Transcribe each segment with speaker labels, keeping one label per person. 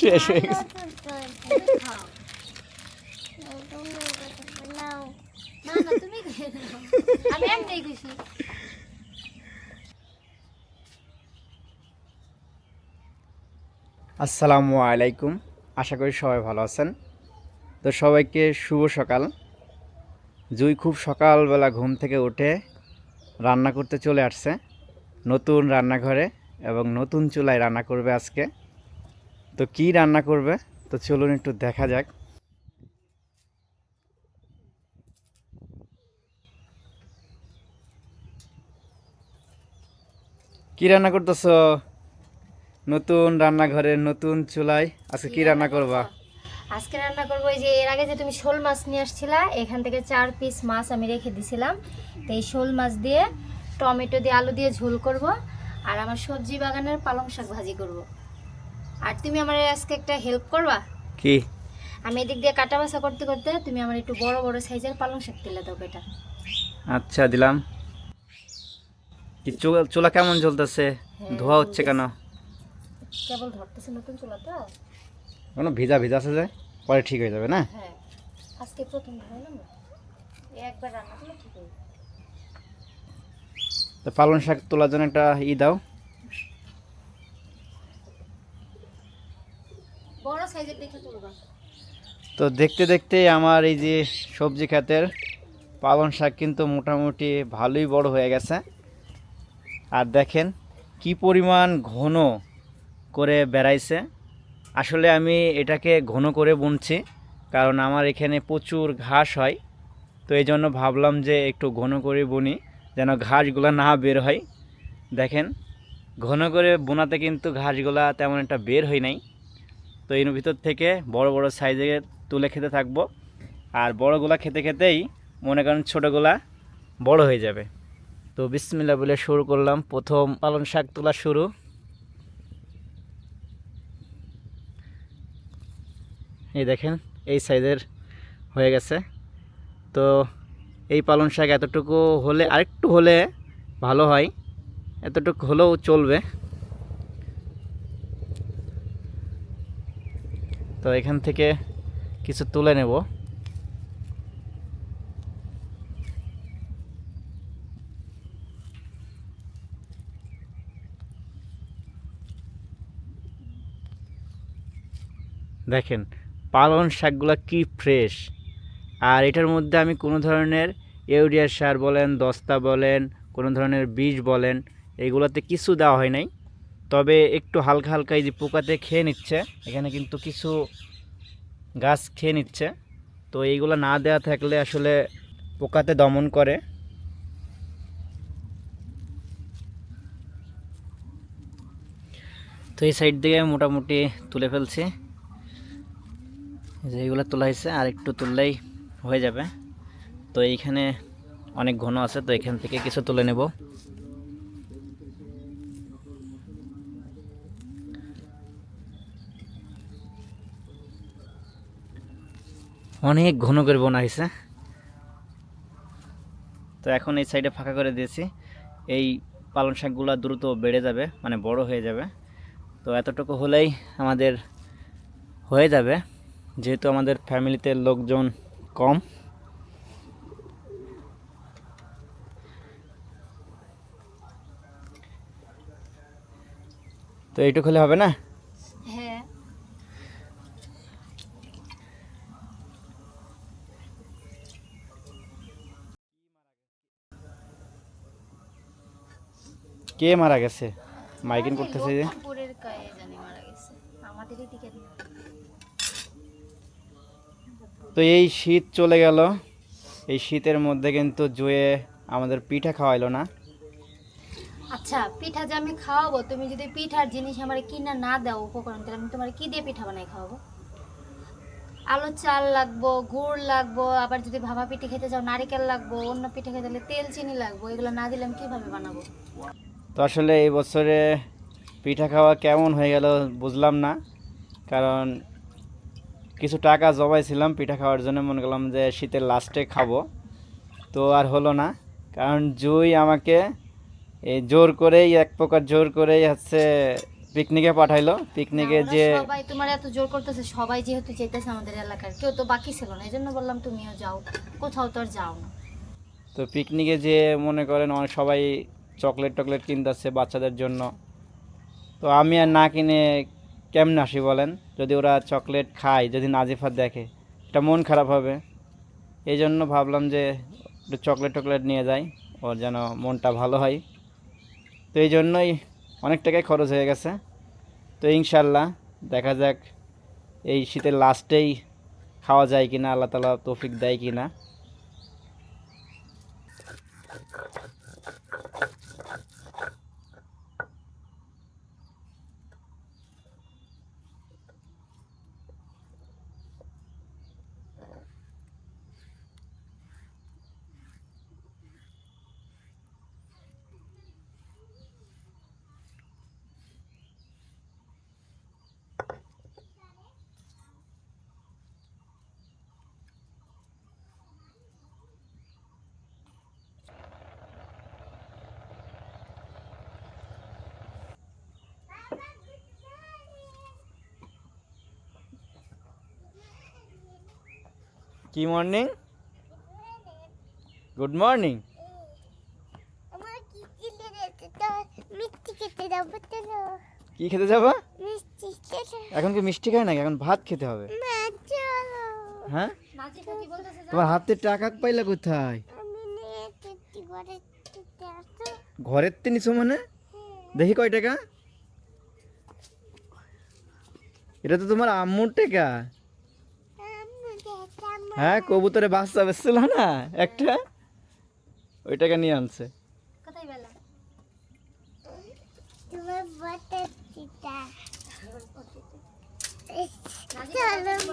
Speaker 1: শেষ হয়ে আসসালামু আলাইকুম। আশা করি সবাই ভালো আছেন। তো সবাইকে শুভ সকাল। জুই খুব সকালবেলা ঘুম থেকে উঠে রান্না করতে চলে আসছে। নতুন রান্নাঘরে এবং নতুন চুলায় রান্না করবে আজকে। তো কি রান্না করবে? তো চলুন একটু দেখা যাক। কি রান্না করতেছো? নতুন রান্নাঘরে, নতুন চুলায় আজকে কি রান্না করবা?
Speaker 2: আজকে রান্না করব যে, এর আগে যে তুমি শোল মাছ নিয়ে আসছিলা, এখান থেকে চার পিস মাছ আমি রেখে দিছিলাম। তো এই শোল মাছ দিয়ে টমেটো দিয়ে আলু দিয়ে ঝোল করব, আর আমার সবজি বাগানের পালং শাক ভাজি করব। আর তুমি আমার আজকে একটা হেল্প করবা?
Speaker 1: কি?
Speaker 2: আমি এদিক দিয়ে কাটা বাছা করতে করতে তুমি আমার একটু বড় বড় সাইজের পালং শাক তুলে দাও বেটা।
Speaker 1: আচ্ছা দিলাম। কি চুলা চুলা কেমন জ্বলতেছে? ধোয়া হচ্ছে কেন?
Speaker 2: কেবল ধরতেছে নতুন চুলা তো
Speaker 1: কোনো ভিজা ভিজা আছে যায় পরে ঠিক হয়ে যাবে না?
Speaker 2: হ্যাঁ আজকে প্রথম ধরাইলাম না? একবার রান্না করলে ঠিক হয়ে
Speaker 1: পালং শাক তোলার জন্য একটা ই দাও
Speaker 2: বড় সাইজের দেখে তুলবা
Speaker 1: তো দেখতে দেখতে আমার এই যে সবজি খাতের পালং শাক কিন্তু মোটামুটি ভালোই বড় হয়ে গেছে। আর দেখেন কি পরিমাণ ঘন করে বেড়াইছে। আসলে আমি এটাকে ঘন করে বুনছি, কারণ আমার এখানে প্রচুর ঘাস হয়। তো এই জন্য ভাবলাম যে একটু ঘন করে বুনি, যেন ঘাসগুলো না বের হয়। দেখেন, ঘন করে বোনাতে কিন্তু ঘাসগুলা তেমন একটা বের হয় নাই। তো এর ভিতর থেকে বড় বড় সাইজে তুলে খেতে থাকব। আর বড়গুলা খেতে খেতেই মনে করেন ছোটোগুলা বড় হয়ে যাবে। তো বিসমিল্লা বলে শুরু করলাম। প্রথম পালং শাক তোলা শুরু। এই দেখেন, এই সাইজের হয়ে গেছে। তো এই পালং শাক এতটুকু হলে, আরেকটু হলে ভালো হয়। এতটুকু হলেও চলবে। তো এখান থেকে কিছু তুলে নেব। দেখেন, পালং শাকগুলো কি ফ্রেশ। আর এটার মধ্যে আমি কোনো ধরনের ইউরিয়া সার বলেন, দস্তা বলেন, কোনো ধরনের বীজ বলেন, এগুলোতে কিছু দেওয়া হয় নাই। তবে একটু হালকা হালকা এই যে পোকাতে খেয়ে নিচ্ছে। এখানে কিন্তু কিছু গাছ খেয়ে নিচ্ছে। তো এইগুলো না দেওয়া থাকলে আসলে পোকাতে দমন করে। তো এই সাইড থেকে মোটামুটি তুলে ফেলছি। যে এইগুলো তোলা হয়েছে, আর একটু তুললেই হয়ে যাবে। তো এইখানে অনেক ঘন আছে, তো এখান থেকে কিছু তুলে নেব। অনেক ঘন করে বোনা হয়েছে। তো এখন এই সাইডে ফাঁকা করে দিয়েছি। এই পালং শাকগুলো দ্রুত বেড়ে যাবে মানে বড় হয়ে যাবে। তো এতটুকু হলেই আমাদের হয়ে যাবে। যেহেতু আমাদের ফ্যামিলিতে লোকজন কম। তো এইটুকু হলে হবে না
Speaker 2: হ্যাঁ
Speaker 1: কে মারা গেছে? মাইকিং করতেছে যে। তো এই শীত চলে গেল। এই শীতের মধ্যে কিন্তু জুয়ে আমাদের পিঠা খাওয়াইলো না।
Speaker 2: আচ্ছা পিঠা যে আমি খাওয়াবো তুমি যদি পিঠার জিনিস আমার কিনা না দাও উপকরণ তাহলে আমি তোমার কি দিয়ে পিঠা বানাই খাওয়াবো? আলু চাল লাগবো গুড় লাগবো আবার যদি ভাপা পিঠে খেতে চাও নারিকেল লাগবো অন্য পিঠে খেতে তেল চিনি লাগবো এগুলো না দিলে আমি কীভাবে বানাবো?
Speaker 1: তো আসলে এই বছরে পিঠা খাওয়া কেমন হয়ে গেল বুঝলাম না। কারণ কিছু টাকা জমাইছিলাম পিঠা খাওয়ার জন্য মনে করলাম যে শীতের লাস্টে খাব। তো আর হলো না কারণ জুই আমাকে এই জোর করেই এক প্রকার জোর করেই হচ্ছে পিকনিকে পাঠাইলো। পিকনিকে যে
Speaker 2: সবাই তোমার এত জোর করতেছে সবাই যেহেতু যেতেছে আমাদের এলাকার কেউ তো বাকি ছিল না এই জন্য বললাম তুমিও যাও কোথাও তো আর যাও না।
Speaker 1: তো পিকনিকে যে মনে করেন অনেক সবাই চকলেট টকলেট কিনতেছে বাচ্চাদের জন্য। তো আমি আর না কিনে কেমন আসি বলেন? যদি ওরা চকলেট খায়, যদি নাজিফা দেখে, এটা মন খারাপ হবে। এই জন্য ভাবলাম যে একটু চকলেট টকলেট নিয়ে যাই, ওর যেন মনটা ভালো হয়। তো এই জন্যই অনেক টাকাই খরচ হয়ে গেছে। তো ইনশাল্লাহ দেখা যাক এই শীতের লাস্টেই খাওয়া যায় কিনা, আল্লাহ তালা তৌফিক দেয় কিনা। কি মর্নিং গুড মর্নিং
Speaker 3: কি খেতে যাব তো
Speaker 1: কি খেতে যাবা?
Speaker 3: মিষ্টি খেতে
Speaker 1: এখন কি মিষ্টি খায় নাকি? এখন ভাত খেতে হবে।
Speaker 3: না
Speaker 1: হ্যাঁ? তোমার হাতে টাকা পাইলা কোথায়? ঘরের তে নিছো মানে? দেখি কয় টাকা। এটা তো তোমার আম্মুর টাকা। হ্যাঁ কবুতরে বাচ্চা বেসছিল না? একটা? ওই টাকা নিয়ে আনছে।
Speaker 2: কি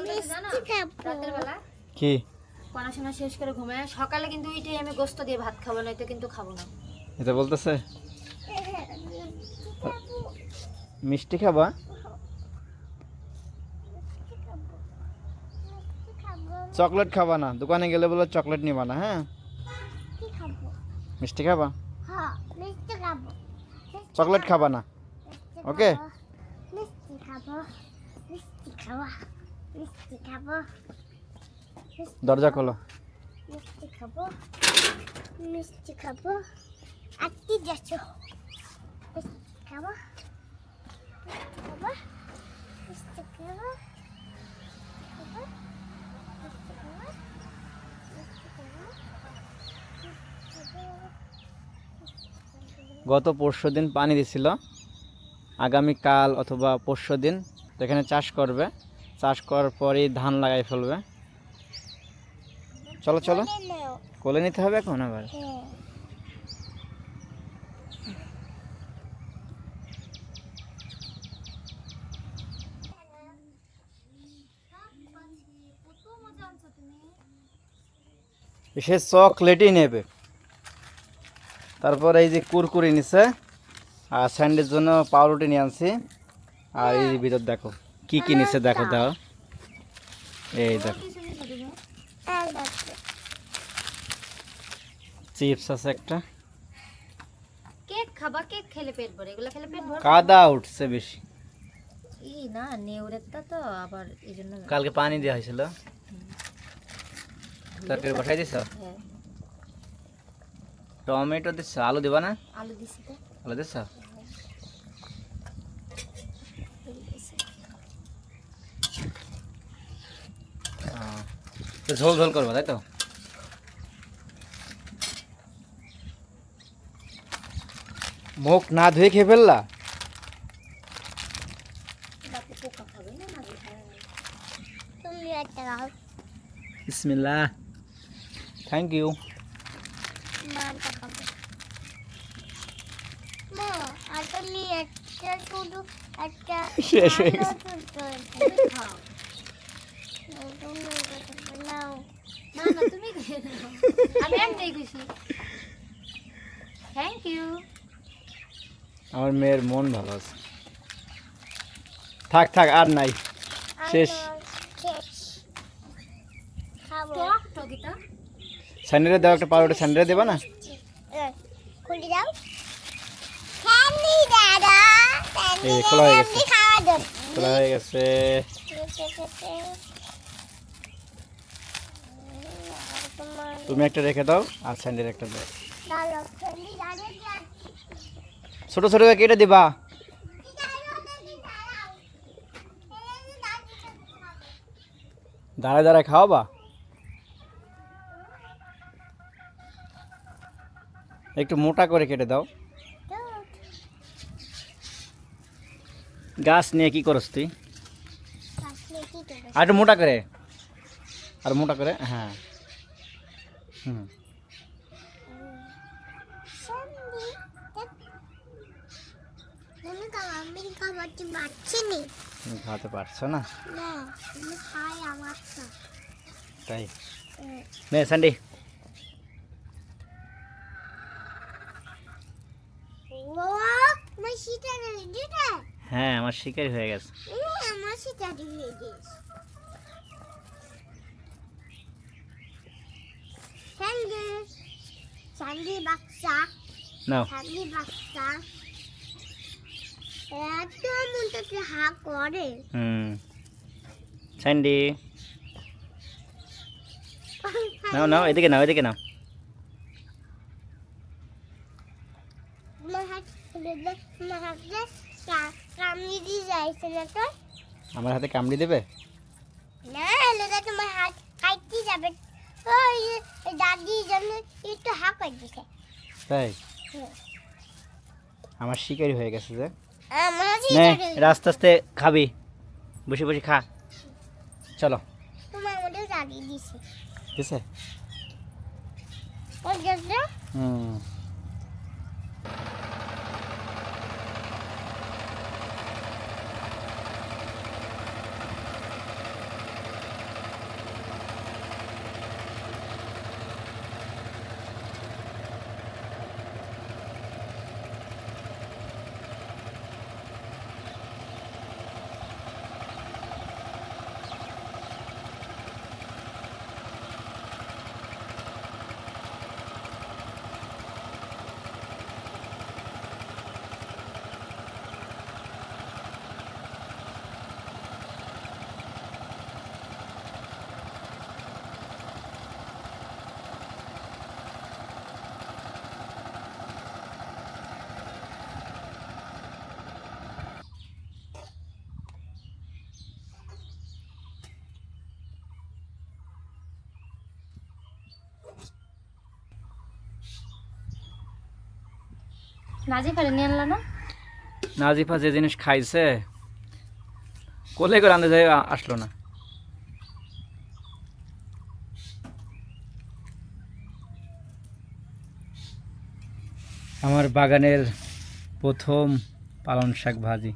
Speaker 3: মিষ্টি খাব।
Speaker 2: রাতের বেলা
Speaker 1: কি?
Speaker 2: পড়াশোনা শেষ করে ঘুমায়। সকালে কিন্তু ওই টাইমে গোস্ত দিয়ে ভাত খাব নয়তো কিন্তু খাব না।
Speaker 1: এটা বলতেছে?
Speaker 3: মিষ্টি খাব
Speaker 1: মিষ্টি খাবা
Speaker 3: মিষ্টি খাব মিষ্টি খাব
Speaker 1: চকলেট খাবা না। দোকানে গেলে বলে চকলেট নিবা না হ্যাঁ?
Speaker 3: মিষ্টি খাবা। হ্যাঁ
Speaker 1: চকলেট খাবা না? ওকে। দরজা খোলো।
Speaker 3: মিষ্টি খাব। মিষ্টি খাব। আর কি যাচ্ছ মিষ্টি খাব মিষ্টি খাব মিষ্টি খাব মিষ্টি খাব মিষ্টি খাব মিষ্টি খাব
Speaker 1: গত পরশু দিন পানি দিছিল। আগামী কাল অথবা পরশু দিন এখানে চাষ করবে। চাষ করার পরেই ধান লাগাই ফেলবে। চলো চলো। কোলে নিতে হবে এখন আবার?
Speaker 3: হ্যাঁ।
Speaker 1: সে চকলেটই নেবে। তারপর এই যে কুরকুরি নিছে আর স্যান্ডের জন্য পাউরুটি নিয়ে আনছি। আর এই ভিতর দেখো কি কি নিছে দেখো দাও। এই দেখো। চিপস আছে একটা।
Speaker 2: কেক খাবা কেক খেলে পেট ভরে এগুলো খেলে পেট ভরে
Speaker 1: কাদা উঠছে বেশি।
Speaker 2: ই না নেউরেরটা তো আবার এই
Speaker 1: কালকে পানি দেওয়া হয়েছিল। তরকারি পাঠাই দিছ?
Speaker 2: হ্যাঁ।
Speaker 1: টমেটো দিছ আলু দিবা না?
Speaker 2: আলু দিছি তো।
Speaker 1: আলু তো ঝোল ঝোল করবা তাই তো? মুখ না ধুয়ে খেয়ে ফেললা? বিসমিল্লাহ। থ্যাংক ইউ
Speaker 3: মাটা খাবে মা আর তুমি একটা শুধু একটা
Speaker 1: শেষ হয়ে গেছে।
Speaker 3: আলো তুলতে হয়েছে।
Speaker 2: তুমি খাও
Speaker 3: তুমি এটা নাও
Speaker 2: না না তুমি খেয়ে নাও। আমি একটাই খুশি থ্যাংক ইউ
Speaker 1: আমার মেয়ের মন ভালো আছে থাক থাক, আর নাই শেষ।
Speaker 3: শেষ
Speaker 1: স্যান্ডেলে দাও, একটা পাউরুটি স্যান্ডেলে দেবা না
Speaker 3: খুলে দাও হ্যাঁ
Speaker 1: খোলা হয়ে গেছে।
Speaker 3: এমনি খাওয়া যাবে
Speaker 1: খোলা হয়ে গেছে
Speaker 3: তোমার
Speaker 1: তুমি একটা রেখে দাও আর স্যান্ডেল একটা দাও
Speaker 3: ডালো ফেলি ডালো দিয়া
Speaker 1: ছোট ছোট করে কেটে দিবা দাঁড়ায় দাঁড়ায় খাওয়াবা একটু মোটা করে কেটে দাও গাছ নিয়ে কি করস তুই? আর একটু মোটা করে। আর মোটা করে হ্যাঁ। হুম।
Speaker 3: আমি খাবারটি পাচ্ছি নি।
Speaker 1: তুমি খাওয়াতে পারছ না?
Speaker 3: না আমি খাই আমার তো
Speaker 1: তাই? নে সান্ডি।
Speaker 3: ও আমার সিটা নেই দিটা
Speaker 1: হ্যাঁ আমার শিকারি হয়ে গেছে।
Speaker 3: আমার সিটা দিয়ে দিস স্যান্ডি স্যান্ডি বাচ্চা
Speaker 1: নাও।
Speaker 3: স্যান্ডি বাচ্চা এত মনটাতে হা করে।
Speaker 1: হুম। স্যান্ডি। নাও নাও এদিকে নাও এদিকে নাও
Speaker 3: আমার হাত খুলে দে আমার হাতে না তো
Speaker 1: আমার হাতে কামড়ি দেবে?
Speaker 3: না এলাকা তোমার হাত খাইতে যাবে। ওই দাদি জন্য একটু হা করে দিছে।
Speaker 1: তাই? আমার শিকারি হয়ে গেছে যে। নে আস্তে আস্তে খাবি। বসে বসে খা। চলো।
Speaker 3: তোমার মধ্যে দাদি দিছে।
Speaker 1: আছে হুম।
Speaker 2: নাজিফারে নিয়ে আনলো না?
Speaker 1: নাজিফা যে জিনিস খাইছে কোলে করে আনতে যাই আসলো না। আমার বাগানের প্রথম পালং শাক ভাজি।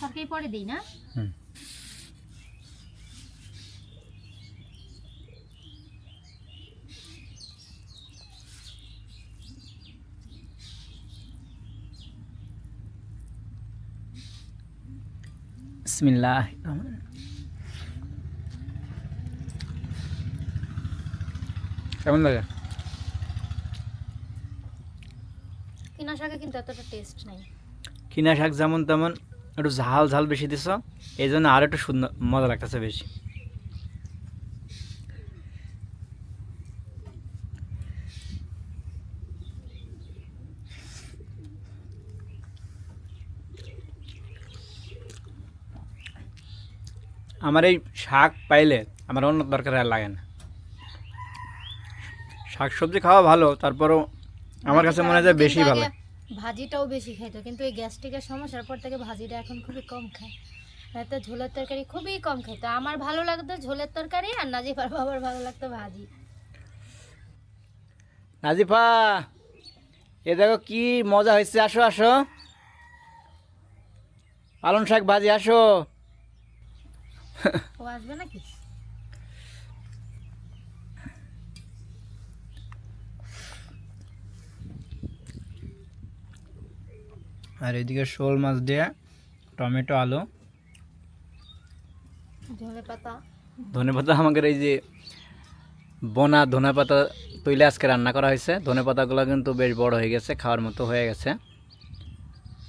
Speaker 2: সবকেই পরে দিই না?
Speaker 1: বিসমিল্লাহ কেমন লাগে?
Speaker 2: কিনা শাকে কিন্তু এতটা টেস্ট নাই।
Speaker 1: কিনা শাক যেমন তেমন একটু ঝাল ঝাল বেশি দিছ এই জন্য আর একটু সুন্দর মজা লাগতেছে বেশি। আমার এই শাক পাইলে আমার অন্য দরকার আর লাগে না। শাক সবজি খাওয়া ভালো তারপরও আমার কাছে মনে হয় যে বেশি ভালো।
Speaker 2: ভাজিটাও বেশি খাইতো কিন্তু এই গ্যাস্ট্রিকের সমস্যার পর থেকে ভাজিটা এখন খুবই কম খায়। তো ঝোলের তরকারি খুবই কম খাইতো। আমার ভালো লাগতো ঝোলের তরকারি আর নাজিফার বাবার ভালো লাগতো ভাজি।
Speaker 1: নাজিফা এ দেখো কি মজা হয়েছে। আসো আসো। পালং শাক ভাজি আসো।
Speaker 2: ও আসবে নাকি?
Speaker 1: আর এদিকে শোল মাছ দিয়ে টমেটো আলু।
Speaker 2: পাতা।
Speaker 1: ধনে পাতা আমাদের এই যে বোনা ধনে পাতা তুলে আজকে রান্না করা হয়েছে। ধনে পাতাগুলো কিন্তু বেশ বড় হয়ে গেছে খাওয়ার মতো হয়ে গেছে।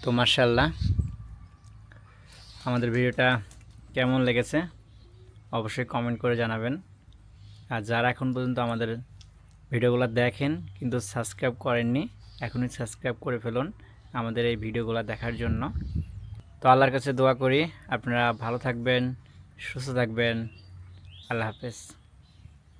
Speaker 1: তো মার্শাল্লাহ আমাদের ভিডিওটা কেমন লেগেছে, অবশ্যই কমেন্ট করে জানাবেন। আর যারা এখন পর্যন্ত আমাদের ভিডিওগুলো দেখেন, কিন্তু সাবস্ক্রাইব করেননি, এখনই সাবস্ক্রাইব করে ফেলুন আমাদের এই ভিডিওগুলো দেখার জন্য। তো আল্লাহর কাছে দোয়া করি, আপনারা ভালো থাকবেন, সুস্থ থাকবেন, আল্লাহ হাফেজ।